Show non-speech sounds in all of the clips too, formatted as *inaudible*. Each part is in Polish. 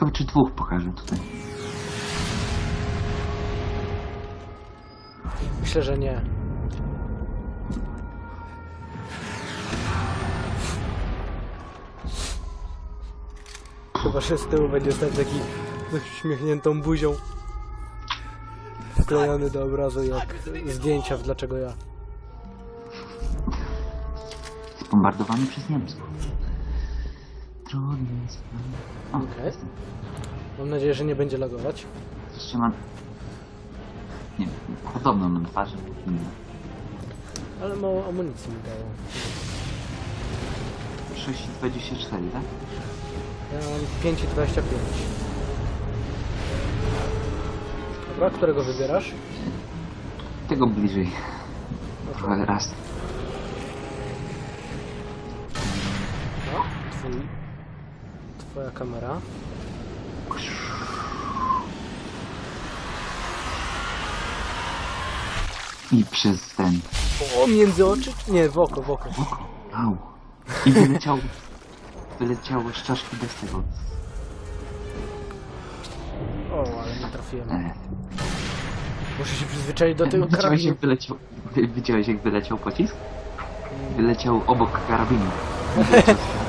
Ciekawe, czy dwóch pokażę tutaj. Myślę, że nie. Chyba, że z tyłu będzie stać taki z uśmiechniętą buzią. Wklejony do obrazu jak zdjęcia w Dlaczego ja. Zbombardowany przez Niemców. Trudny jest. O, Okej. jestem. Mam nadzieję, że nie będzie lagować. Jeszcze mam... Nie podobną na twarzy. inną. Ale mało amunicji mi dają. 6,24, tak? Ja mam 5,25. Dobra, którego wybierasz? Tego bliżej. Trochę raz. No, twój... Twoja kamera. I przez ten... O, między oczy? Nie, w oko, w oko. Oko. Au. I wyleciał... Wyleciał z czaszki bez tego. O, ale nie trafiłem. E, Muszę się przyzwyczaić do tego Widziałeś karabinu. jak wyleciał... wy- Widziałeś jak wyleciał pocisk? Wyleciał obok karabinu. Wyleciał *laughs* z-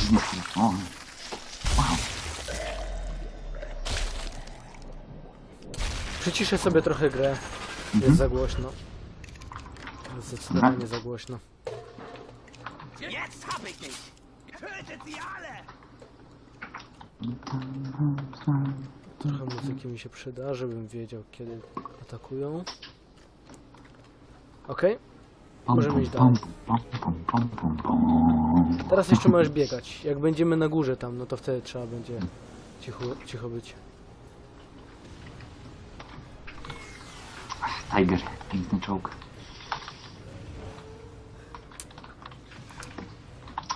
z niskim. O. Wow. Przyciszę sobie trochę grę. Jest za głośno. Jest Zdecydowanie za głośno. Jetzt hab ich dich! Tötet sie alle! Trochę muzyki mi się przyda, żebym wiedział kiedy atakują. Okej, Pom, Możemy iść dalej. pom, pom, pom, pom, pom. teraz jeszcze możesz biegać. Jak będziemy na górze tam, no to wtedy trzeba będzie cicho, cicho być. Tiger, piękny czołg.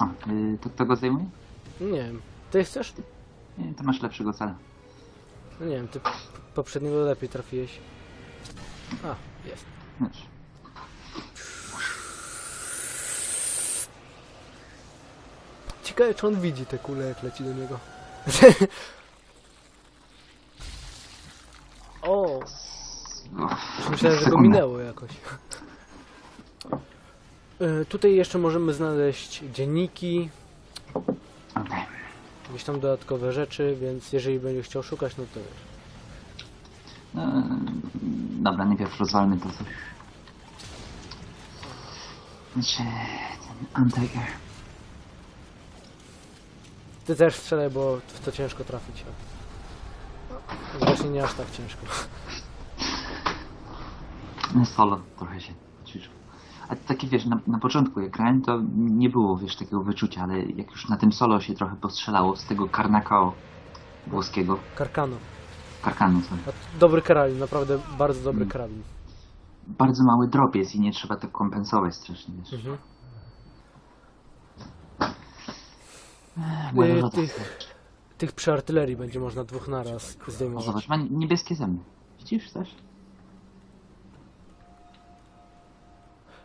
O, y, to kto go zajmuje? Nie wiem, ty chcesz? Nie, to masz lepszego cela. No nie wiem, ty p- poprzedniego lepiej trafiłeś. A, jest. Wiesz. Ciekawe czy on widzi te kule jak leci do niego. o, O, Już Myślałem, że go minęło jakoś. E, Tutaj jeszcze możemy znaleźć dzienniki, Okej. jakieś tam dodatkowe rzeczy, więc jeżeli będzie chciał szukać, no to wiesz. No, dobra, najpierw rozwalmy to coś. Znaczy, ten Antiger. Ty też strzelaj, bo w to ciężko trafić. a- Właśnie nie aż tak ciężko. No solo trochę się ćwiczył. A takie wiesz, na, na początku jak grałem, to nie było wiesz takiego wyczucia, ale jak już na tym solo się trochę postrzelało z tego Karnakao włoskiego, Karkano. Karkanu, sorry. A Dobry karabin, naprawdę bardzo dobry karabin. Bardzo mały drop jest i nie trzeba to kompensować strasznie, wiesz. Mhm. Moja Y, tych, tych przy artylerii będzie można dwóch naraz O, zdejmować. zobacz, ma niebieskie zęby. Widzisz też?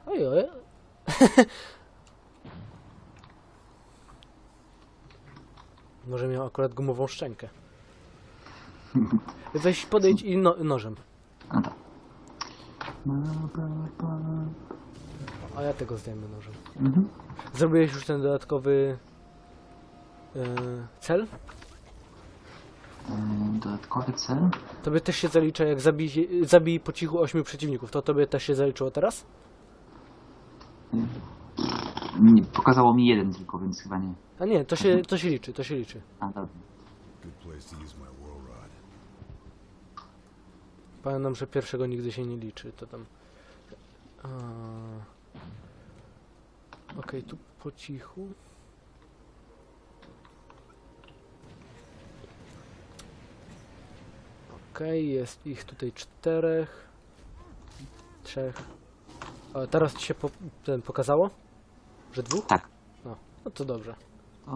Oj, oj. *laughs* Może miał akurat gumową szczękę. Weź podejdź i no, nożem. No tak. A ja tego zdejmę nożem. Mhm. Zrobiłeś już ten dodatkowy cel? Yy, Dodatkowy cel? Tobie też się zalicza jak zabij, zabij po cichu ośmiu przeciwników. To tobie też się zaliczyło teraz? Nie, pokazało mi jeden tylko, więc chyba nie. A nie, to się, to się liczy, to się liczy. A dobra. Good place to use my war rod. Pamiętam, że pierwszego nigdy się nie liczy, to tam... A... Okej, tu po cichu. Okej, jest ich tutaj czterech. Trzech. A teraz ci się po, ten pokazało? Że dwóch? Tak. No, no to dobrze. To...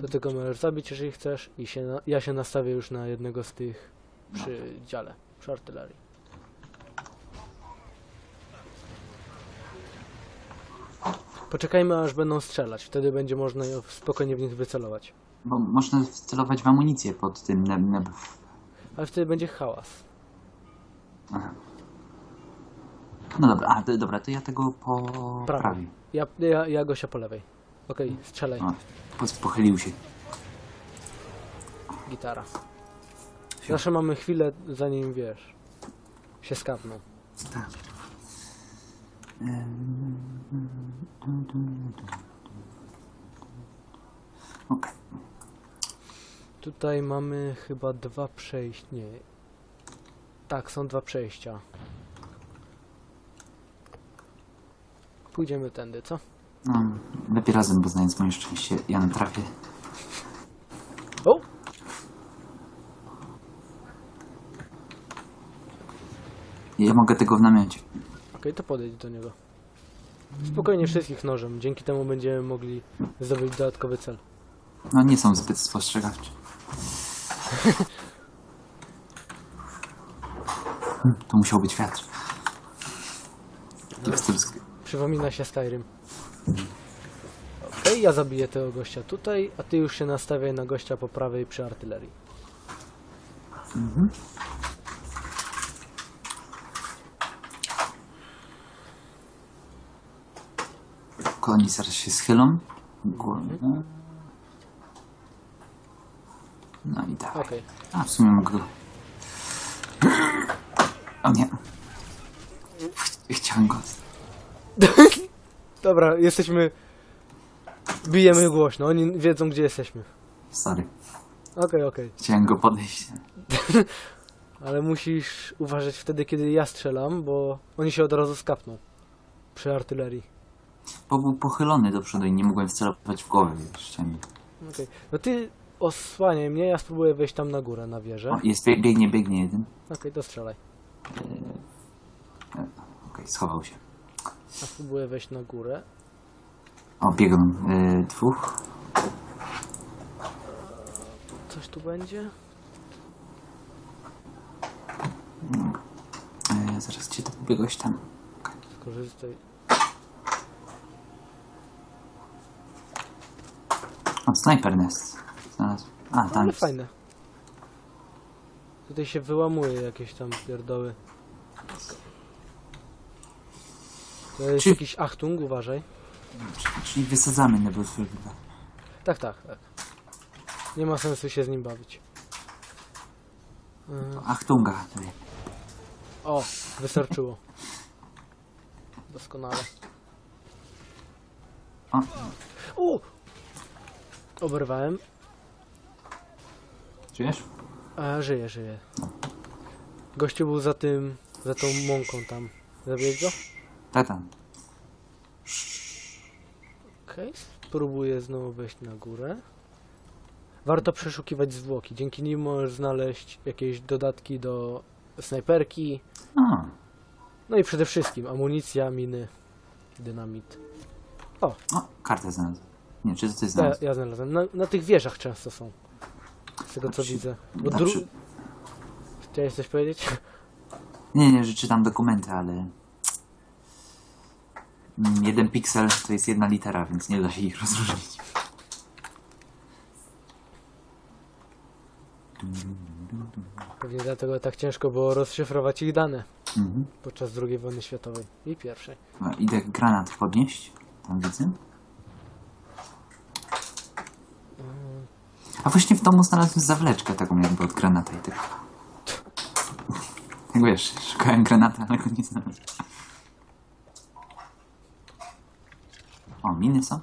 To tylko możesz zabić, jeżeli chcesz i się na, ja się nastawię już na jednego z tych przy dziale, przy artylerii. Poczekajmy aż będą strzelać, wtedy będzie można spokojnie w nich wycelować. Bo można wcelować w amunicję pod tym neb. Ale wtedy będzie hałas. Aha. No dobra, a, to- dobra, to ja tego po Prawo. prawej. Ja, ja, ja Gosia po lewej. Okej, strzelaj. O, po- pochylił się. Gitara. Zawsze mamy chwilę, zanim wiesz, się skapną. Tak. Okej. Tutaj mamy chyba dwa przejścia. Nie. Tak, są dwa przejścia. Pójdziemy tędy, co? No, lepiej razem, bo znając moje szczęście, ja na trafię. O! Ja mogę tego w namiocie. Okej, to podejdź do niego. Spokojnie wszystkich nożem. Dzięki temu będziemy mogli zdobyć dodatkowy cel. No nie są zbyt spostrzegawcze. *laughs* To musiał być wiatr. Jestem Przypomina się Skyrim. Okej, ja zabiję tego gościa tutaj, a ty już się nastawiaj na gościa po prawej przy artylerii. Oni zaraz się schylą. Głową. No i tak. Okej. A w sumie mogę go. O nie. Ch- Chciałem go. Dobra, jesteśmy... Bijemy głośno, oni wiedzą gdzie jesteśmy. Sorry. Okej, okej. Chciałem go podejść. *laughs* Ale musisz uważać wtedy, kiedy ja strzelam, bo oni się od razu skapną. Przy artylerii. Bo był pochylony do przodu i nie mogłem wcelować w głowę jeszcze. nie. Okej. No ty osłaniaj mnie, ja spróbuję wejść tam na górę, na wieżę. O, jest, bie- biegnie, biegnie jeden. Okej, to strzelaj. Okej, schował się. Ja spróbuję wejść na górę. O, biegną y, dwóch. Coś tu będzie? Y, zaraz, gdzie to biegłeś tam? Skorzystaj. O, sniper nest. A, tam Ale jest. fajne. Tutaj się wyłamuje jakieś tam pierdoły. To jest Czy- jakiś Achtung, uważaj. Czyli wysadzamy Nebelfilda. Tak, tak, tak. Nie ma sensu się z nim bawić. Yy, Achtunga. tutaj. O, wystarczyło. Doskonale. O, U! Oberwałem. Czujesz? A, żyje, żyje. Gościu był za tym, za tą mąką tam. Zabiłeś go? Tatan. Okej, spróbuję znowu wejść na górę. Warto przeszukiwać zwłoki. Dzięki nim możesz znaleźć jakieś dodatki do snajperki. O, No i przede wszystkim amunicja, miny, dynamit. o, kartę znalazłem. Nie, czy to ty Ja, znalazłeś? ja znalazłem. Na, na tych wieżach często są. Z tego co Znaczy- widzę. Bo Na dru... Chciałeś coś powiedzieć? Nie, nie, że czytam dokumenty, ale... Mm, Jeden piksel to jest jedna litera, więc nie da się ich rozróżnić. Pewnie dlatego tak ciężko było rozszyfrować ich dane Mhm. podczas II wojny światowej i pierwszej. Dobra, Idę granat podnieść. Tam widzę. A właśnie w domu znalazłem zawleczkę taką jakby od granata i tak. Jak wiesz, szukałem granata, ale go nie znalazłem. O, miny są?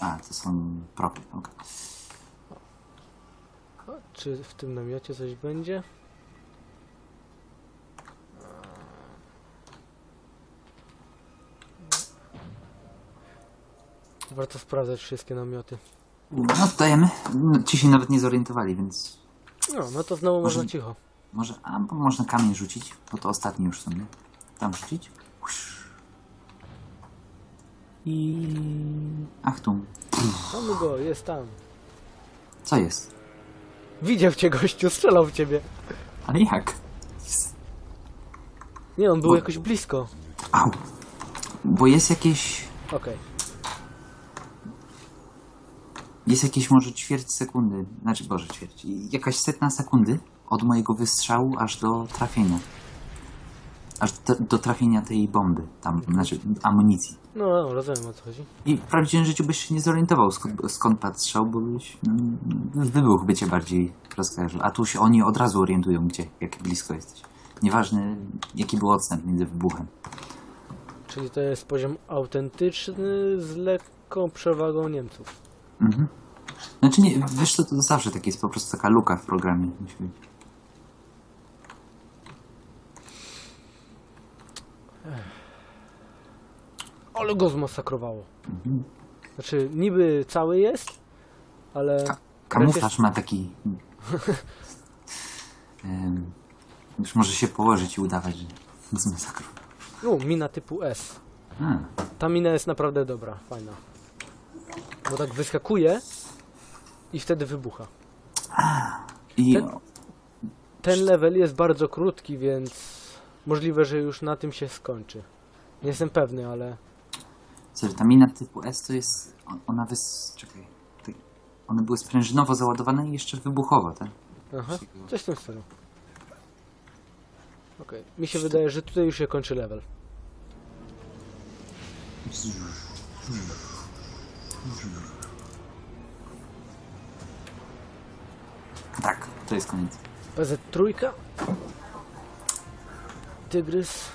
A, to są propy, okej. O, czy w tym namiocie coś będzie? Warto sprawdzać wszystkie namioty. No. No, ci się nawet nie zorientowali, więc No, no to znowu Może- można cicho. może, a, bo można kamień rzucić, bo to ostatni już są, nie? Tam rzucić. Usz. I... Ach tu. Mamy go, jest tam. Co jest? Widział cię gościu, strzelał w ciebie. Ale jak? Nie, on był jakoś blisko. Au. Bo jest jakieś... Okej. Jest jakieś może ćwierć sekundy, znaczy Boże ćwierć, jakaś setna sekundy od mojego wystrzału aż do trafienia. Aż do, do trafienia tej bomby, tam, znaczy amunicji. No, no, rozumiem o co chodzi. I w prawdziwym życiu byś się nie zorientował skąd, skąd patrzał, bo byś mm, wybuch by cię bardziej rozkojarzył. A tu się oni od razu orientują, gdzie, jak blisko jesteś. Nieważne jaki był odstęp między wybuchem. Czyli to jest poziom autentyczny z lekką przewagą Niemców. Mhm. Znaczy nie, wiesz co, to zawsze tak jest po prostu taka luka w programie. musi być. Ale go zmasakrowało. Znaczy, niby cały jest, ale Ka- kamuflaż ma taki... *laughs* Em, już może się położyć i udawać, że zmasakrował. no, mina typu S. A, Ta mina jest naprawdę dobra, fajna. Bo tak wyskakuje i wtedy wybucha. I Ten- Ten level jest bardzo krótki, więc możliwe, że już na tym się skończy. Nie jestem pewny, ale co, ta mina typu S to jest... on- Ona wys... czekaj. Ty- One były sprężynowo załadowane i jeszcze wybuchowo, tak? aha, coś w tym stylu. Okej, mi się wydaje, że tutaj już się kończy level. Tak, to jest koniec. PZ trójka. Tygrys.